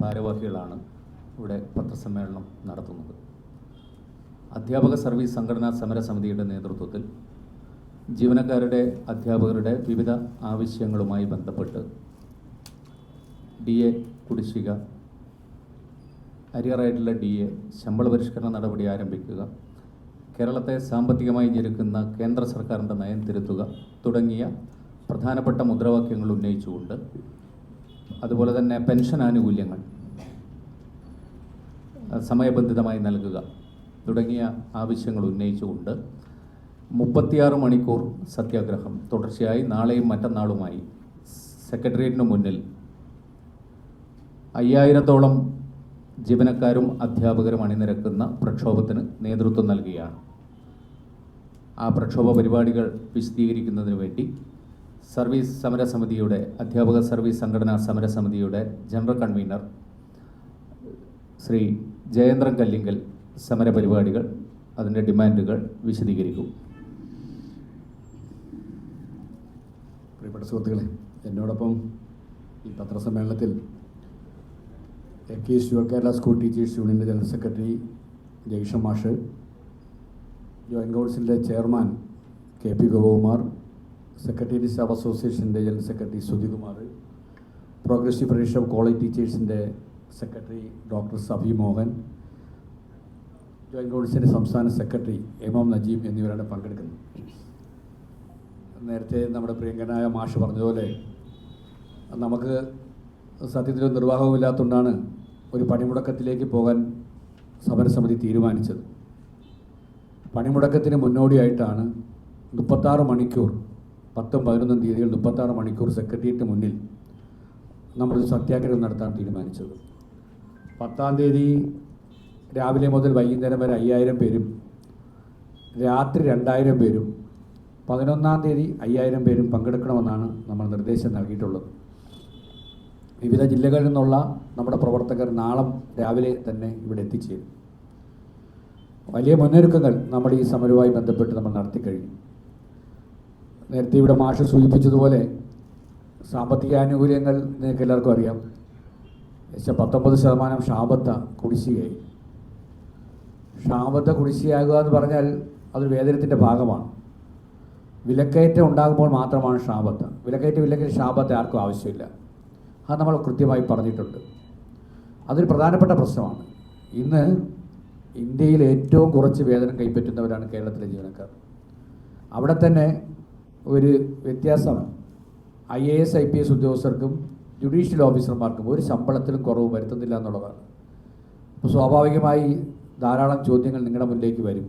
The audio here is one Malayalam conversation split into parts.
ഭാരവാഹികളാണ് ഇവിടെ പത്രസമ്മേളനം നടത്തുന്നത്. അധ്യാപക സർവീസ് സംഘടനാ സമരസമിതിയുടെ നേതൃത്വത്തിൽ ജീവനക്കാരുടെ അധ്യാപകരുടെ വിവിധ ആവശ്യങ്ങളുമായി ബന്ധപ്പെട്ട് ഡി എ കുടിശ്ശിക അരിയറായിട്ടുള്ള ഡി എ ശമ്പള പരിഷ്കരണ നടപടി ആരംഭിക്കുക കേരളത്തെ സാമ്പത്തികമായി ഞെരുക്കുന്ന കേന്ദ്ര സർക്കാരിന്റെ നയം തിരുത്തുക തുടങ്ങിയ പ്രധാനപ്പെട്ട മുദ്രാവാക്യങ്ങൾ ഉന്നയിച്ചുകൊണ്ട് അതുപോലെ തന്നെ പെൻഷൻ ആനുകൂല്യങ്ങൾ സമയബന്ധിതമായി നൽകുക. തുടങ്ങിയ ആവശ്യങ്ങൾ ഉന്നയിച്ചുകൊണ്ട് മുപ്പത്തിയാറ് മണിക്കൂർ സത്യാഗ്രഹം. തുടർച്ചയായി നാളെയും മറ്റന്നാളുമായി സെക്രട്ടേറിയറ്റിന് മുന്നിൽ അയ്യായിരത്തോളം ജീവനക്കാരും അധ്യാപകരും അണിനിരക്കുന്ന പ്രക്ഷോഭത്തിന് നേതൃത്വം നൽകുകയാണ്. ആ പ്രക്ഷോഭ പരിപാടികൾ വിശദീകരിക്കുന്നതിന് വേണ്ടി സർവീസ് സമരസമിതിയുടെ അധ്യാപക സർവീസ് സംഘടനാ സമരസമിതിയുടെ ജനറൽ കൺവീനർ ശ്രീ ജയേന്ദ്രൻ കല്ലിങ്കൽ സമരപരിപാടികൾ അതിന്റെ ഡിമാൻഡുകൾ വിശദീകരിക്കും. പ്രിയപ്പെട്ട സുഹൃത്തുക്കളെ എന്നോടൊപ്പം ഈ പത്രസമ്മേളനത്തിൽ A K Kerala school teachers യൂണിയന്റെ ജനറൽ സെക്രട്ടറി ജയ്ഷ മാഷ് ജോയിന്റ് കൗൺസിലിന്റെ chairman K P Gopakumar secretariat staff അസോസിയേഷന്റെ general secretary Sudhikumar progressive federation of college ടീച്ചേഴ്സിന്റെ secretary doctor Safi Mohan joint കൗൺസിലിന്റെ സംസ്ഥാന സെക്രട്ടറി എം എം നജീം എന്നിവരാണ് പങ്കെടുക്കുന്നത്. നേരത്തെ നമ്മുടെ പ്രിയങ്കനായ മാഷ് പറഞ്ഞതുപോലെ നമുക്ക് സത്യത്തിൽ നിർവാഹവുമില്ലാത്തതുകൊണ്ടാണ് ഒരു പണിമുടക്കത്തിലേക്ക് പോകാൻ സമരസമിതി തീരുമാനിച്ചത്. പണിമുടക്കത്തിന് മുന്നോടിയായിട്ടാണ് മുപ്പത്താറ് മണിക്കൂർ പത്തും പതിനൊന്നും തീയതികൾ മുപ്പത്താറ് മണിക്കൂർ സെക്രട്ടേറിയറ്റ് മുന്നിൽ നമ്മളൊരു സത്യാഗ്രഹം നടത്താൻ തീരുമാനിച്ചത്. പത്താം തീയതി രാവിലെ മുതൽ വൈകുന്നേരം വരെ അയ്യായിരം പേരും രാത്രി രണ്ടായിരം പേരും പതിനൊന്നാം തീയതി അയ്യായിരം പേരും പങ്കെടുക്കണമെന്നാണ് നമ്മൾ നിർദ്ദേശം നൽകിയിട്ടുള്ളത്. വിവിധ ജില്ലകളിൽ നിന്നുള്ള നമ്മുടെ പ്രവർത്തകർ നാളെ രാവിലെ തന്നെ ഇവിടെ എത്തിച്ചേരും. വലിയ മുന്നൊരുക്കങ്ങൾ നമ്മുടെ ഈ സമരവുമായി ബന്ധപ്പെട്ട് നമ്മൾ നടത്തിക്കഴിഞ്ഞു നേരത്തെ ഇവിടെ മാഷ് സൂചിപ്പിച്ചതുപോലെ സാമ്പത്തിക ആനുകൂല്യങ്ങൾ നിങ്ങൾക്ക് എല്ലാവർക്കും അറിയാം. ഏകദേശം പത്തൊമ്പത് ശതമാനം ഷാബത്ത കുടിശ്ശികയായി. ക്ഷാമത്തെ കുടിശ്ശികയാകുക എന്ന് പറഞ്ഞാൽ അതൊരു വേതനത്തിന്റെ ഭാഗമാണ്. വിലക്കയറ്റം ഉണ്ടാകുമ്പോൾ മാത്രമാണ് ഷാബത്ത് വിലക്കയറ്റം ഇല്ലെങ്കിൽ ഷാബത്ത് ആർക്കും ആവശ്യമില്ല. അത് നമ്മൾ കൃത്യമായി പറഞ്ഞിട്ടുണ്ട്. അതൊരു പ്രധാനപ്പെട്ട പ്രശ്നമാണ്. ഇന്ന് ഇന്ത്യയിൽ ഏറ്റവും കുറച്ച് വേതനം കൈപ്പറ്റുന്നവരാണ് കേരളത്തിലെ ജീവനക്കാർ. അവിടെ തന്നെ ഒരു വ്യത്യാസം I A S I P S ഉദ്യോഗസ്ഥർക്കും ജുഡീഷ്യൽ ഓഫീസർമാർക്കും ഒരു ശമ്പളത്തിലും കുറവ് വരുത്തുന്നില്ല എന്നുള്ളതാണ്. അപ്പോൾ സ്വാഭാവികമായി ധാരാളം ചോദ്യങ്ങൾ നിങ്ങളുടെ മുന്നിലേക്ക് വരും.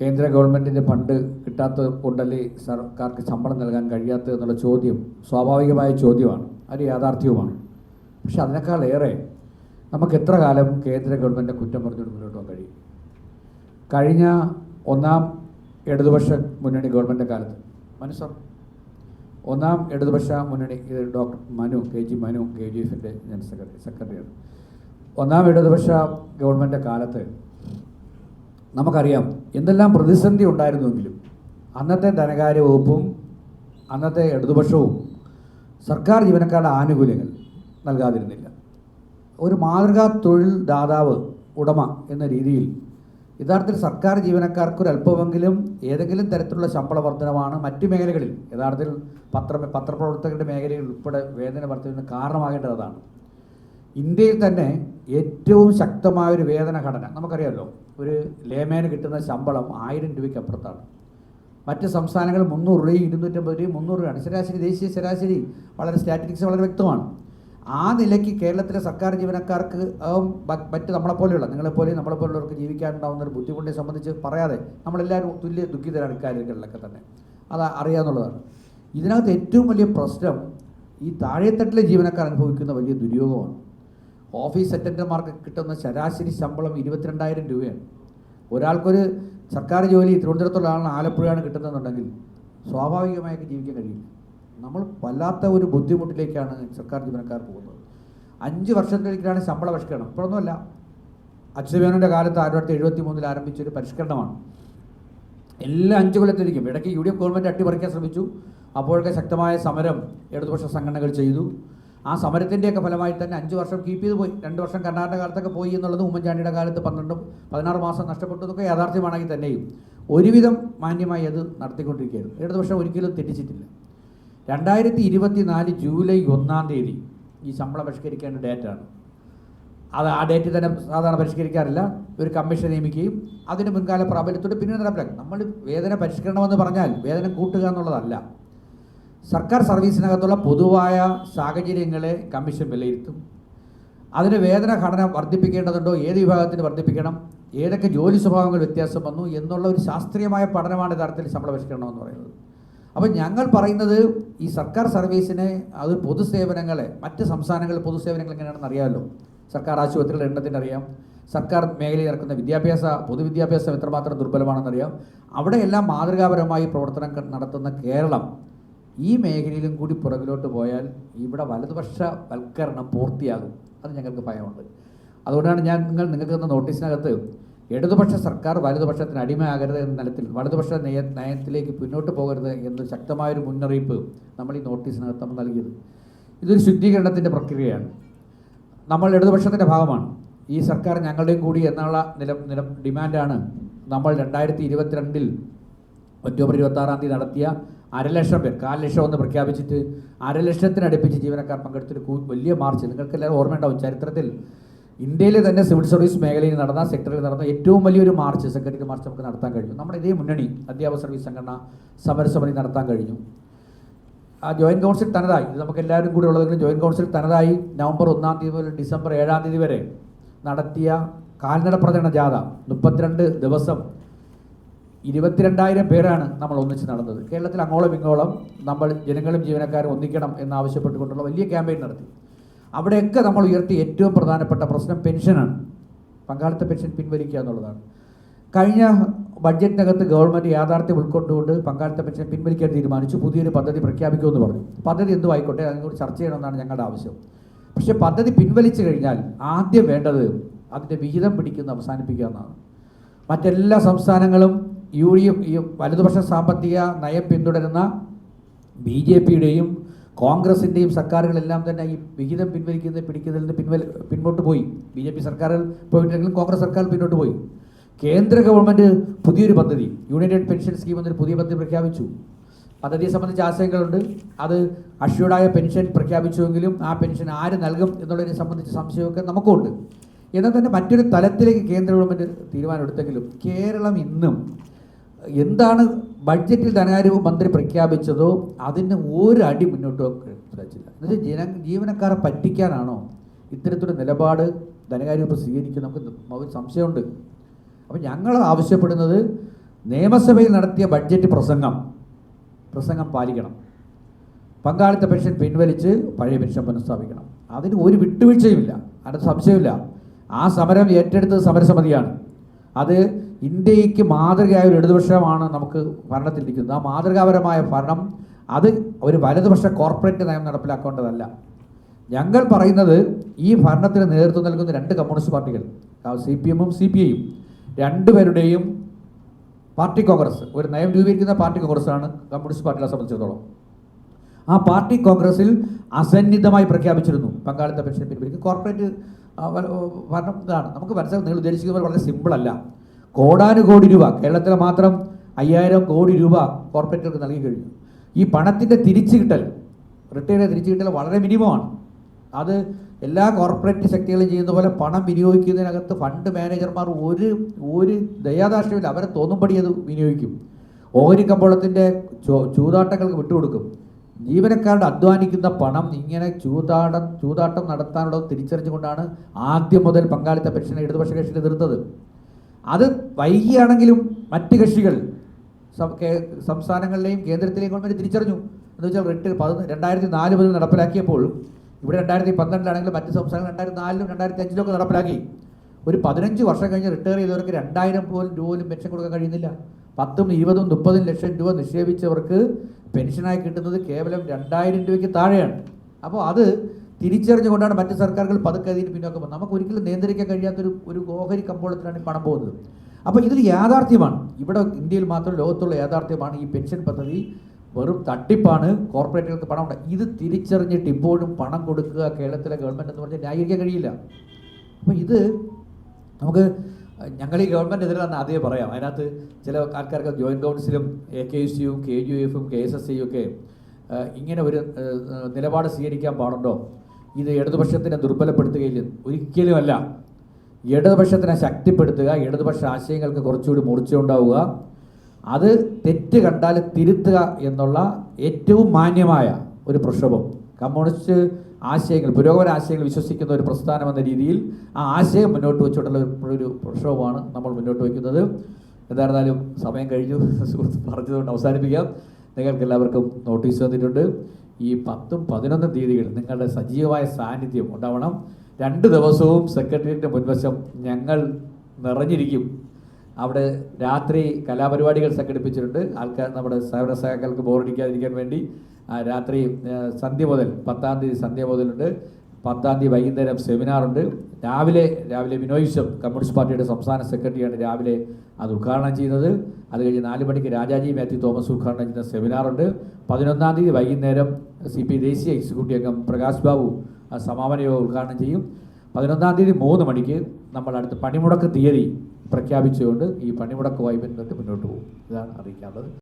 കേന്ദ്ര ഗവൺമെന്റിന്റെ ഫണ്ട് കിട്ടാത്ത കൊണ്ടല്ലേ സർക്കാർക്ക് ശമ്പളം നൽകാൻ കഴിയാത്തത് എന്നുള്ള ചോദ്യം സ്വാഭാവികമായ ചോദ്യമാണ്. അത് യാഥാർത്ഥ്യവുമാണ്. പക്ഷെ അതിനേക്കാളേറെ നമുക്ക് എത്ര കാലം കേന്ദ്ര ഗവൺമെന്റിനെ കുറ്റം പറഞ്ഞുകൊണ്ട് മുന്നോട്ട് പോകാൻ കഴിയും? കഴിഞ്ഞ ഒന്നാം ഇടതുപക്ഷ മുന്നണി ഗവൺമെന്റ് കാലത്ത്. മനു സാർ ഒന്നാം ഇടതുപക്ഷ മുന്നണി ഇത് doctor Manu K G Manu K G എഫിന്റെ ജനറൽ സെക്രട്ടറി സെക്രട്ടറിയാണ്. ഒന്നാം ഇടതുപക്ഷ ഗവൺമെന്റ് കാലത്ത് നമുക്കറിയാം എന്തെല്ലാം പ്രതിസന്ധി ഉണ്ടായിരുന്നുവെങ്കിലും അന്നത്തെ ധനകാര്യ വകുപ്പും അന്നത്തെ ഇടതുപക്ഷവും സർക്കാർ ജീവനക്കാരുടെ ആനുകൂല്യങ്ങൾ നൽകാതിരുന്നില്ല. ഒരു മാതൃകാ തൊഴിൽ ദാതാവ് ഉടമ എന്ന രീതിയിൽ യഥാർത്ഥത്തിൽ സർക്കാർ ജീവനക്കാർക്ക് ഒരു അല്പമെങ്കിലും ഏതെങ്കിലും തരത്തിലുള്ള ശമ്പള വർധനമാണ് മറ്റ് മേഖലകളിൽ. യഥാർത്ഥത്തിൽ പത്ര പത്രപ്രവർത്തകരുടെ മേഖലയിൽ ഉൾപ്പെടെ വേതന വർധനവിന് കാരണമാകേണ്ടത് അതാണ്. ഇന്ത്യയിൽ തന്നെ ഏറ്റവും ശക്തമായ ഒരു വേതന ഘടന നമുക്കറിയാമല്ലോ ഒരു ലേമേന് കിട്ടുന്ന ശമ്പളം ആയിരം രൂപയ്ക്ക് അപ്പുറത്താണ്. മറ്റ് സംസ്ഥാനങ്ങൾ മുന്നൂറ് രൂപയും ഇരുന്നൂറ്റമ്പത് രൂപയും മുന്നൂറ് രൂപയാണ്. ശരാശരി ദേശീയ ശരാശരി വളരെ സ്റ്റാറ്റിസ്റ്റിക്സ് വളരെ വ്യക്തമാണ്. ആ നിലയ്ക്ക് കേരളത്തിലെ സർക്കാർ ജീവനക്കാർക്ക് മറ്റ് നമ്മളെപ്പോലെയുള്ള നിങ്ങളെപ്പോലെയും നമ്മളെപ്പോലുള്ളവർക്ക് ജീവിക്കാനുണ്ടാകുന്ന ഒരു ബുദ്ധിമുട്ടിനെ സംബന്ധിച്ച് പറയാതെ നമ്മളെല്ലാവരും തുല്യ ദുഃഖിതരാണ് ഇക്കാര്യങ്ങളിലൊക്കെ തന്നെ. അത് അറിയാവുന്നതാണ് ഇതിനകത്ത് ഏറ്റവും വലിയ പ്രശ്നം ഈ താഴെത്തട്ടിലെ ജീവനക്കാർ അനുഭവിക്കുന്ന വലിയ ദുര്യോഗമാണ്. ഓഫീസ് അറ്റൻഡർമാർക്ക് കിട്ടുന്ന ശരാശരി ശമ്പളം ഇരുപത്തിരണ്ടായിരം രൂപയാണ്. ഒരാൾക്കൊരു സർക്കാർ ജോലി തിരുവനന്തപുരത്തുള്ള ആളാണ് ആലപ്പുഴയാണ് കിട്ടുന്നതെന്നുണ്ടെങ്കിൽ സ്വാഭാവികമായിട്ട് ജീവിക്കാൻ കഴിയില്ല. നമ്മൾ വല്ലാത്ത ഒരു ബുദ്ധിമുട്ടിലേക്കാണ് സർക്കാർ ജീവനക്കാർ പോകുന്നത്. അഞ്ച് വർഷത്തിലേക്കാണ് ശമ്പള പരിഷ്കരണം. ഇപ്പോഴൊന്നുമല്ല. അച്യുതമേനോന്റെ കാലത്ത് ആയിരത്തി തൊള്ളായിരത്തി എഴുപത്തി മൂന്നിൽ ആരംഭിച്ച ഒരു പരിഷ്കരണമാണ്. എല്ലാ അഞ്ച് കൊല്ലത്തിലേക്കും ഇടയ്ക്ക് യു ഡി എഫ് ഗവൺമെന്റ് അട്ടിമറിക്കാൻ ശ്രമിച്ചു. അപ്പോഴൊക്കെ ശക്തമായ സമരം ഇടതുപക്ഷ സംഘടനകൾ ചെയ്തു. ആ സമരത്തിന്റെയൊക്കെ ഫലമായി തന്നെ അഞ്ച് വർഷം കീപ്പ് ചെയ്ത് പോയി. രണ്ട് വർഷം കർണാടക കാലത്തൊക്കെ പോയി എന്നുള്ളത് ഉമ്മൻചാണ്ടിയുടെ കാലത്ത് പന്ത്രണ്ടും പതിനാറ് മാസം നഷ്ടപ്പെട്ടു എന്നൊക്കെ യാഥാർത്ഥ്യമാണെങ്കിൽ തന്നെയും ഒരുവിധം മാന്യമായി അത് നടത്തിക്കൊണ്ടിരിക്കുകയായിരുന്നു. ഇടതുപക്ഷം ഒരിക്കലും തെറ്റിച്ചിട്ടില്ല. രണ്ടായിരത്തി ഇരുപത്തി നാല് ജൂലൈ ഒന്നാം തീയതി ഈ ശമ്പളം പരിഷ്കരിക്കേണ്ട ഡേറ്റാണ്. അത് ആ ഡേറ്റിൽ തന്നെ സാധാരണ പരിഷ്കരിക്കാറില്ല. ഒരു കമ്മീഷൻ നിയമിക്കുകയും അതിന് മുൻകാല പ്രാബല്യത്തോട് പിന്നീട് നടപ്പിലാക്കും. നമ്മൾ വേതന പരിഷ്കരണമെന്ന് പറഞ്ഞാൽ വേദന കൂട്ടുക എന്നുള്ളതല്ല. സർക്കാർ സർവീസിനകത്തുള്ള പൊതുവായ സാഹചര്യങ്ങളെ കമ്മീഷൻ വിലയിരുത്തും. അതിന് വേതന ഘടന വർദ്ധിപ്പിക്കേണ്ടതുണ്ടോ? ഏത് വിഭാഗത്തിന് വർദ്ധിപ്പിക്കണം? ഏതൊക്കെ ജോലി സ്വഭാവങ്ങൾ വ്യത്യാസം വന്നു? എന്നുള്ള ഒരു ശാസ്ത്രീയമായ പഠനമാണ് യഥാർത്ഥത്തിൽ ശമ്പള പരിഷ്കരണം എന്ന് പറയുന്നത്. അപ്പോൾ ഞങ്ങൾ പറയുന്നത് ഈ സർക്കാർ സർവീസിനെ അത് പൊതുസേവനങ്ങളെ മറ്റ് സംസ്ഥാനങ്ങളിൽ പൊതുസേവനങ്ങൾ എങ്ങനെയാണെന്ന് അറിയാമല്ലോ. സർക്കാർ ആശുപത്രികളുടെ എണ്ണത്തിന്റെ അറിയാം. സർക്കാർ മേഖലയിൽ നടക്കുന്ന വിദ്യാഭ്യാസ പൊതുവിദ്യാഭ്യാസം എത്രമാത്രം ദുർബലമാണെന്നറിയാം അവിടെയെല്ലാം മാതൃകാപരമായി പ്രവർത്തനം നടത്തുന്ന കേരളം ഈ മേഖലയിലും കൂടി പുറകിലോട്ട് പോയാൽ ഇവിടെ വലതുപക്ഷ വൽക്കരണം പൂർത്തിയാകും. അത് ഞങ്ങൾക്ക് ഭയമുണ്ട്. അതുകൊണ്ടാണ് ഞാൻ നിങ്ങൾ നിങ്ങൾക്ക് തന്ന നോട്ടീസിനകത്ത് ഇടതുപക്ഷ സർക്കാർ വലതുപക്ഷത്തിന് അടിമയാകരുത് എന്ന തലത്തിൽ വലതുപക്ഷ നയ നയത്തിലേക്ക് പിന്നോട്ട് പോകരുത് എന്ന ശക്തമായൊരു മുന്നറിയിപ്പ് നമ്മൾ ഈ നോട്ടീസിനകത്ത് നമ്മൾ നൽകിയത്. ഇതൊരു ശുദ്ധീകരണത്തിന്റെ പ്രക്രിയയാണ്. നമ്മൾ ഇടതുപക്ഷത്തിന്റെ ഭാഗമാണ്. ഈ സർക്കാർ ഞങ്ങളുടെയും കൂടി എന്നുള്ള നില നില ഡിമാൻഡാണ്. നമ്മൾ രണ്ടായിരത്തി ഇരുപത്തിരണ്ടിൽ ഒക്ടോബർ ഇരുപത്തി ആറാം തീയതി നടത്തിയ അരലക്ഷം പേർ കാൽ ലക്ഷം ഒന്ന് പ്രഖ്യാപിച്ചിട്ട് അരലക്ഷത്തിനടുപ്പിച്ച് ജീവനക്കാർ പങ്കെടുത്തൊരു വലിയ മാർച്ച്. നിങ്ങൾക്കെല്ലാവരും ഓർമ്മയുണ്ടാവും ചരിത്രത്തിൽ ഇന്ത്യയിലെ തന്നെ സിവിൽ സർവീസ് മേഖലയിൽ നടന്ന സെക്ടറിൽ നടന്ന ഏറ്റവും വലിയൊരു മാർച്ച് സെക്രട്ടറി മാർച്ച് നമുക്ക് നടത്താൻ കഴിഞ്ഞു. നമ്മുടെ ഇതേ മുന്നണി അധ്യാപക സർവീസ് സംഘടന സമരസമിതി നടത്താൻ കഴിഞ്ഞു. ആ ജോയിന്റ് കൗൺസിൽ തനതായി. ഇത് നമുക്ക് എല്ലാവരും കൂടി ഉള്ളതെങ്കിലും ജോയിന്റ് കൗൺസിൽ തനതായി നവംബർ ഒന്നാം തീയതി മുതൽ ഡിസംബർ ഏഴാം തീയതി വരെ നടത്തിയ കാൽനട പ്രചരണ ജാഥ. മുപ്പത്തിരണ്ട് ദിവസം ഇരുപത്തിരണ്ടായിരം പേരാണ് നമ്മൾ ഒന്നിച്ച് നടന്നത്. കേരളത്തിൽ അങ്ങോളം ഇങ്ങോളം നമ്മൾ ജനങ്ങളും ജീവനക്കാരും ഒന്നിക്കണം എന്നാവശ്യപ്പെട്ടുകൊണ്ടുള്ള വലിയ ക്യാമ്പയിൻ നടത്തി. അവിടെയൊക്കെ നമ്മൾ ഉയർത്തിയ ഏറ്റവും പ്രധാനപ്പെട്ട പ്രശ്നം പെൻഷനാണ്. പങ്കാളിത്ത പെൻഷൻ പിൻവലിക്കുക എന്നുള്ളതാണ്. കഴിഞ്ഞ ബഡ്ജറ്റിനകത്ത് ഗവൺമെന്റ് യാഥാർത്ഥ്യം ഉൾക്കൊണ്ടുകൊണ്ട് പങ്കാളിത്ത പെൻഷൻ പിൻവലിക്കാൻ തീരുമാനിച്ചു. പുതിയൊരു പദ്ധതി പ്രഖ്യാപിക്കുമെന്ന് പറഞ്ഞു. പദ്ധതി എന്തു ആയിക്കോട്ടെ അതിനോട് ചർച്ച ചെയ്യണമെന്നാണ് ഞങ്ങളുടെ ആവശ്യം. പക്ഷേ പദ്ധതി പിൻവലിച്ചു കഴിഞ്ഞാൽ ആദ്യം വേണ്ടത് അതിന്റെ വിഹിതം പിടിക്കുന്ന അവസാനിപ്പിക്കുക എന്നാണ്. മറ്റെല്ലാ സംസ്ഥാനങ്ങളും യു ഡി എഫ് വലതുപക്ഷ സാമ്പത്തിക നയം പിന്തുടരുന്ന ബി ജെ പിയുടെയും കോൺഗ്രസിന്റെയും സർക്കാരുകളെല്ലാം തന്നെ ഈ വിഹിതം പിൻവലിക്കുന്ന പിടിക്കുന്നതിൽ നിന്ന് പിൻവലി പിന്നോട്ട് പോയി. ബി ജെ പി സർക്കാരുകൾ പോയിട്ടുണ്ടെങ്കിലും കോൺഗ്രസ് സർക്കാർ പിന്നോട്ട് പോയി. കേന്ദ്ര ഗവൺമെന്റ് പുതിയൊരു പദ്ധതി യുണൈറ്റഡ് പെൻഷൻ സ്കീം എന്നൊരു പുതിയ പദ്ധതി പ്രഖ്യാപിച്ചു. പദ്ധതിയെ സംബന്ധിച്ച് ആശയങ്ങളുണ്ട് അത് അഷ്യൂർഡായ പെൻഷൻ പ്രഖ്യാപിച്ചുവെങ്കിലും ആ പെൻഷൻ ആര് നൽകും എന്നുള്ളതിനെ സംബന്ധിച്ച് സംശയമൊക്കെ നമുക്കുണ്ട്. എന്നാൽ തന്നെ മറ്റൊരു തലത്തിലേക്ക് കേന്ദ്ര ഗവൺമെന്റ് തീരുമാനമെടുത്തെങ്കിലും കേരളം ഇന്നും എന്താണ് ബഡ്ജറ്റിൽ ധനകാര്യ മന്ത്രി പ്രഖ്യാപിച്ചതോ അതിന് ഒരു അടി മുന്നോട്ട് വെച്ചില്ല എന്നുവെച്ചാൽ ജന ജീവനക്കാരെ പറ്റിക്കാനാണോ ഇത്തരത്തിലൊരു നിലപാട് ധനകാര്യ വകുപ്പ് സ്വീകരിക്കുക നമുക്ക് സംശയമുണ്ട്. അപ്പം ഞങ്ങൾ ആവശ്യപ്പെടുന്നത് നിയമസഭയിൽ നടത്തിയ ബഡ്ജറ്റ് പ്രസംഗം പ്രസംഗം പാലിക്കണം. പങ്കാളിത്ത പെൻഷൻ പിൻവലിച്ച് പഴയ പെൻഷൻ പുനഃസ്ഥാപിക്കണം. അതിന് ഒരു വിട്ടുവീഴ്ചയുമില്ല. അതിന് സംശയമില്ല ആ സമരം ഏറ്റെടുത്തത് സമരസമിതിയാണ്. അത് ഇന്ത്യയ്ക്ക് മാതൃകയായ ഒരു ഇടതുപക്ഷമാണ് നമുക്ക് ഭരണത്തിലിരിക്കുന്നത്. ആ മാതൃകാപരമായ ഭരണം അത് ഒരു വലതുപക്ഷ കോർപ്പറേറ്റ് നയം നടപ്പിലാക്കേണ്ടതല്ല. ഞങ്ങൾ പറയുന്നത് ഈ ഭരണത്തിന് നേതൃത്വം നൽകുന്ന രണ്ട് കമ്മ്യൂണിസ്റ്റ് പാർട്ടികൾ സി പി എമ്മും സി പി ഐയും രണ്ടുപേരുടെയും പാർട്ടി കോൺഗ്രസ്. ഒരു നയം രൂപീകരിക്കുന്ന പാർട്ടി കോൺഗ്രസ്സാണ് കമ്മ്യൂണിസ്റ്റ് പാർട്ടികളെ സംബന്ധിച്ചിടത്തോളം. ആ പാർട്ടി കോൺഗ്രസിൽ അസന്നിധമായി പ്രഖ്യാപിച്ചിരുന്നു. പങ്കാളിത്ത പെൻഷൻ പിൻവലിക്കും കോർപ്പറേറ്റ് ഭരണം ഇതാണ്. നമുക്ക് മനസ്സിലാക്കാം നിങ്ങൾ ഉദ്ദേശിക്കുന്ന പോലെ വളരെ സിമ്പിളല്ല കോടാനുകോടി രൂപ കേരളത്തിൽ മാത്രം അയ്യായിരം കോടി രൂപ കോർപ്പറേറ്റുകൾക്ക് നൽകി കഴിഞ്ഞു. ഈ പണത്തിന്റെ തിരിച്ചു കിട്ടൽ റിട്ടയർ തിരിച്ചു കിട്ടൽ വളരെ മിനിമമാണ്. അത് എല്ലാ കോർപ്പറേറ്റ് ശക്തികളും ചെയ്യുന്ന പോലെ പണം വിനിയോഗിക്കുന്നതിനകത്ത് ഫണ്ട് മാനേജർമാർ ഒരു ഒരു ദയാദാർഷ്ട്യമില്ല അവരെ തോന്നുമ്പടി അത് വിനിയോഗിക്കും. ഓഹരി കമ്പോളത്തിന്റെ ചൂതാട്ടങ്ങൾക്ക് വിട്ടുകൊടുക്കും. ജീവനക്കാരുടെ അധ്വാനിക്കുന്ന പണം ഇങ്ങനെ ചൂതാടം ചൂതാട്ടം നടത്താനുള്ളത് തിരിച്ചറിഞ്ഞുകൊണ്ടാണ് ആദ്യം മുതൽ പങ്കാളിത്ത പെൻഷനെ ഇടതുപക്ഷ കക്ഷി എതിർത്തത് അത് വൈകിയാണെങ്കിലും മറ്റ് കക്ഷികൾ സംസ്ഥാനങ്ങളിലെയും കേന്ദ്രത്തിലെയും ഗവൺമെന്റ് തിരിച്ചറിഞ്ഞു. എന്ന് വെച്ചാൽ റിട്ട് പതിനൊന്ന് രണ്ടായിരത്തി നാല് മുതൽ നടപ്പിലാക്കിയപ്പോൾ ഇവിടെ രണ്ടായിരത്തി പന്ത്രണ്ടിലാണെങ്കിലും മറ്റ് സംസ്ഥാനങ്ങൾ രണ്ടായിരത്തി നാലിലും രണ്ടായിരത്തി അഞ്ചിലും ഒക്കെ നടപ്പിലാക്കി. ഒരു പതിനഞ്ച് വർഷം കഴിഞ്ഞ് റിട്ടയർ ചെയ്തവർക്ക് രണ്ടായിരം പോലും രൂപ പോലും പെൻഷൻ കൊടുക്കാൻ കഴിയുന്നില്ല. പത്തും ഇരുപതും മുപ്പതും ലക്ഷം രൂപ നിക്ഷേപിച്ചവർക്ക് പെൻഷനായി കിട്ടുന്നത് കേവലം രണ്ടായിരം രൂപയ്ക്ക് താഴെയാണ്. അപ്പോൾ അത് തിരിച്ചറിഞ്ഞുകൊണ്ടാണ് മറ്റ് സർക്കാരുകൾ പതുക്കെ അതിന് പിന്നോക്കം പോകുന്നത് നമുക്ക് ഒരിക്കലും നിയന്ത്രിക്കാൻ കഴിയാത്തൊരു ഒരു ഓഹരി കമ്പോളത്തിലാണ് ഈ പണം പോകുന്നത്. അപ്പോൾ ഇതിൽ യാഥാർത്ഥ്യമാണ്. ഇവിടെ ഇന്ത്യയിൽ മാത്രം ലോകത്തുള്ള യാഥാർത്ഥ്യമാണ് ഈ പെൻഷൻ പദ്ധതി. വെറും തട്ടിപ്പാണ്. കോർപ്പറേറ്റുകൾക്ക് പണം ഉണ്ട് ഇത് തിരിച്ചറിഞ്ഞിട്ട് ഇപ്പോഴും പണം കൊടുക്കുക കേരളത്തിലെ ഗവൺമെന്റ് എന്ന് പറഞ്ഞാൽ ന്യായീകരിക്കാൻ കഴിയില്ല. അപ്പോൾ ഇത് നമുക്ക് ഞങ്ങൾ ഈ ഗവൺമെന്റ് തന്നെ ആദ്യമേ പറയാം. അതിനകത്ത് ചില ആൾക്കാർക്ക് ജോയിന്റ് കൗൺസിലും എ കെ യു സിയും കെ യു എഫും കെ എസ് എസ് സിയും ഒക്കെ ഇങ്ങനെ ഒരു നിലപാട് സ്വീകരിക്കാൻ പാടുണ്ടോ? ഇത് ഇടതുപക്ഷത്തിനെ ദുർബലപ്പെടുത്തുകയില്ല. ഒരിക്കലുമല്ല. ഇടതുപക്ഷത്തിനെ ശക്തിപ്പെടുത്തുക ഇടതുപക്ഷ ആശയങ്ങൾക്ക് കുറച്ചുകൂടി മൂർച്ചയുണ്ടാവുക അത് തെറ്റ് കണ്ടാൽ തിരുത്തുക എന്നുള്ള ഏറ്റവും മാന്യമായ ഒരു പ്രക്ഷോഭം. കമ്മ്യൂണിസ്റ്റ് ആശയങ്ങൾ പുരോഗമന ആശയങ്ങൾ വിശ്വസിക്കുന്ന ഒരു പ്രസ്ഥാനം എന്ന രീതിയിൽ ആ ആശയം മുന്നോട്ട് വെച്ചുകൊണ്ടുള്ള ഒരു- പ്രക്ഷോഭമാണ് നമ്മൾ മുന്നോട്ട് വയ്ക്കുന്നത്. എന്തായിരുന്നാലും സമയം കഴിഞ്ഞു. പറഞ്ഞതുകൊണ്ട് അവസാനിപ്പിക്കാം. നിങ്ങൾക്ക് എല്ലാവർക്കും നോട്ടീസ് വന്നിട്ടുണ്ട് ഈ പത്തും പതിനൊന്നും തീയതികളിൽ നിങ്ങളുടെ സജീവമായ സാന്നിധ്യം ഉണ്ടാവണം. രണ്ട് ദിവസവും സെക്രട്ടേറിയറ്റിന്റെ മുൻവശം ഞങ്ങൾ നിറഞ്ഞിരിക്കും. അവിടെ രാത്രി കലാപരിപാടികൾ സംഘടിപ്പിച്ചിട്ടുണ്ട്. ആൾക്കാർ നമ്മുടെ സഹകരണ സഹാക്കൾക്ക് ബോറടിക്കാതിരിക്കാൻ വേണ്ടി. രാത്രി സന്ധ്യ മുതൽ പത്താം തീയതി സന്ധ്യ മുതലുണ്ട്. പത്താം തീയതി വൈകുന്നേരം സെമിനാറുണ്ട് രാവിലെ രാവിലെ വിശ്വം കമ്മ്യൂണിസ്റ്റ് പാർട്ടിയുടെ സംസ്ഥാന സെക്രട്ടറിയാണ് രാവിലെ അത് ഉദ്ഘാടനം ചെയ്യുന്നത്. അത് കഴിഞ്ഞ് നാല് മണിക്ക് രാജാജി മാത്യു തോമസ് ഉദ്ഘാടനം ചെയ്യുന്ന സെമിനാറുണ്ട് പതിനൊന്നാം തീയതി വൈകുന്നേരം സി പി ദേശീയ എക്സിക്യൂട്ടീവ് അംഗം പ്രകാശ് ബാബു സമാപന യോഗം ഉദ്ഘാടനം ചെയ്യും. പതിനൊന്നാം തീയതി മൂന്ന് മണിക്ക് നമ്മൾ അടുത്ത പണിമുടക്ക് തീയതി പ്രഖ്യാപിച്ചുകൊണ്ട് ഈ പണിമുടക്കുമായി ബന്ധപ്പെട്ട് മുന്നോട്ട് പോകും. ഇതാണ് അറിയിക്കാനുള്ളത്.